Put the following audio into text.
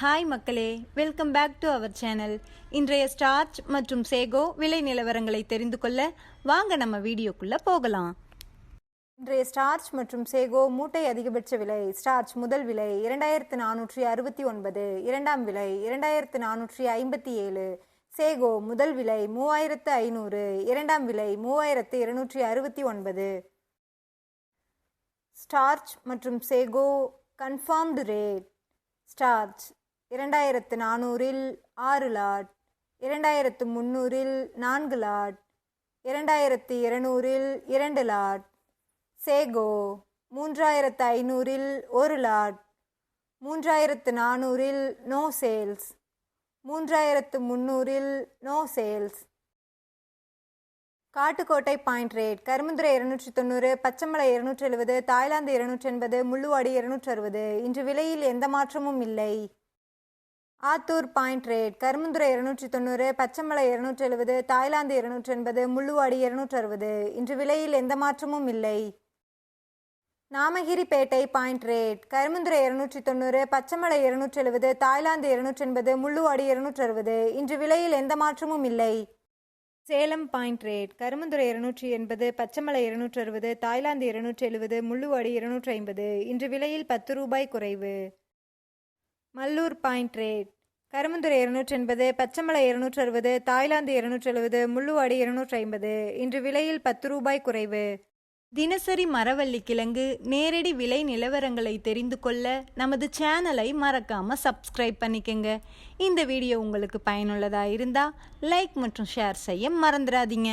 Hi மக்களே. Welcome back to our channel இன்றைய starch மற்றும் சேகோ விலை நிலவரங்களை தெரிந்து கொள்ள வாங்க நம்ம வீடியோக்குள்ள போகலாம். இன்றைய ஸ்டார்ச் மற்றும் சேகோ மூட்டை அதிகபட்ச விலை ஸ்டார்ச் முதல் விலை இரண்டாயிரத்து நானூற்றி அறுபத்தி ஒன்பது இரண்டாம் விலை இரண்டாயிரத்து நானூற்றி ஐம்பத்தி ஏழு சேகோ முதல் விலை மூவாயிரத்து ஐநூறு இரண்டாம் விலை மூவாயிரத்து இருநூற்றி அறுபத்தி ஒன்பது. ஸ்டார்ச் மற்றும் சேகோ கன்ஃபார்ம்டு ரேட் ஸ்டார்ச் இரண்டாயிரத்து நானூறில் ஆறு லாட் இரண்டாயிரத்து முந்நூறில் நான்கு லாட் இரண்டாயிரத்து இருநூறில் இரண்டு லாட் சேகோ மூன்றாயிரத்து ஐநூறில் ஒரு லாட் மூன்றாயிரத்து நானூறில் நோ சேல்ஸ் மூன்றாயிரத்து முந்நூறில் no sales. Kattukottai point rate Karumandurai இருநூற்றி தொண்ணூறு பச்சைமலை இருநூற்றி எழுபது தாய்லாந்து இருநூற்றி எண்பது முள்ளுவாடி இருநூற்றி அறுபது இன்று விலையில் எந்த மாற்றமும் இல்லை. ஆத்தூர் பாயிண்ட் ரேட் கருமுந்துரை இருநூற்றி தொண்ணூறு பச்சைமலை இருநூற்றி எழுபது தாய்லாந்து இருநூற்றி எண்பது முள்ளுவாடி இருநூற்றி அறுபது இன்று விலையில் எந்த மாற்றமும் இல்லை. நாமகிரிப்பேட்டை பாயிண்ட் ரேட் கருமுந்துரை இருநூற்றி தொண்ணூறு பச்சைமலை இருநூற்றி எழுபது தாய்லாந்து இருநூற்றி எண்பது முள்ளுவாடி இருநூற்றி அறுபது இன்று விலையில் எந்த மாற்றமும் இல்லை. சேலம் பாயிண்ட் ரேட் கருமந்துரை இருநூற்றி எண்பது பச்சைமலை இருநூற்றி அறுபது தாய்லாந்து இருநூற்றி எழுபது முள்ளுவாடி இருநூற்றி ஐம்பது இன்று விலையில் பத்து ரூபாய் குறைவு. Mallur point rate. கருமந்துரை இருநூற்றி எண்பது பச்சைமலை இருநூற்றி அறுபது தாய்லாந்து இருநூற்றி எழுபது முள்ளுவாடி இருநூற்றி ஐம்பது இன்று விலையில் பத்து ரூபாய் குறைவு. தினசரி மரவள்ளி கிழங்கு நேரடி விலை நிலவரங்களை தெரிந்து கொள்ள நமது சேனலை மறக்காம சப்ஸ்கிரைப் பண்ணிக்கங்க. இந்த வீடியோ உங்களுக்கு பயனுள்ளதா இருந்தா லைக் மற்றும் ஷேர் செய்ய மறந்துடாதீங்க.